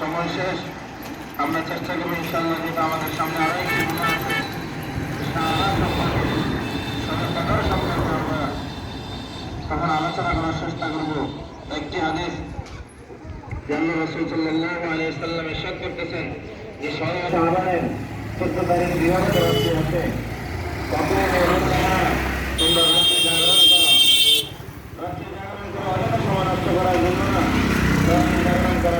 সময় শেষ। আমরা চেষ্টা করব ইনশাল্লাহ যেটা আমাদের সামনে আরও একটি গুণা আছে সম্পর্কে আমরা তখন আলোচনা করার চেষ্টা করব। একটি হাদিস জাল্লা রসুল সাল্লাহ আলিয়া সাল্লাম ইরশাদ করতেছেন যে সবাই চোদ্দ তারিখ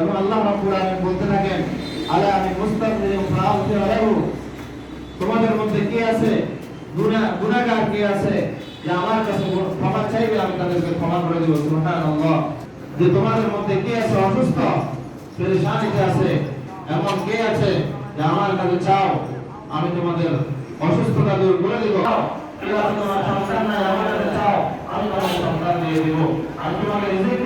এবং আল্লাহ রাব্বুল আলামিন বলতে থাকেন, আলা আমি ফাআগফির লাহু। তোমাদের মধ্যে কে আছে? গুনাহ গুনাহগার কে আছে? যে আমার কাছে ক্ষমা চাইবে, আমি তাদেরকে ক্ষমা করে দেব, সুবহানাল্লাহ। যে তোমাদের মধ্যে কে আছে অসুস্থ? আছে। এমন কে আছে যে আমার কাছে চাও, আমি তোমাদের অসুস্থতা দূর করে দেব। নাই আমার চাও, আমি তোমার সন্তান দিয়ে দেব। আমি তোমাকে রিজিক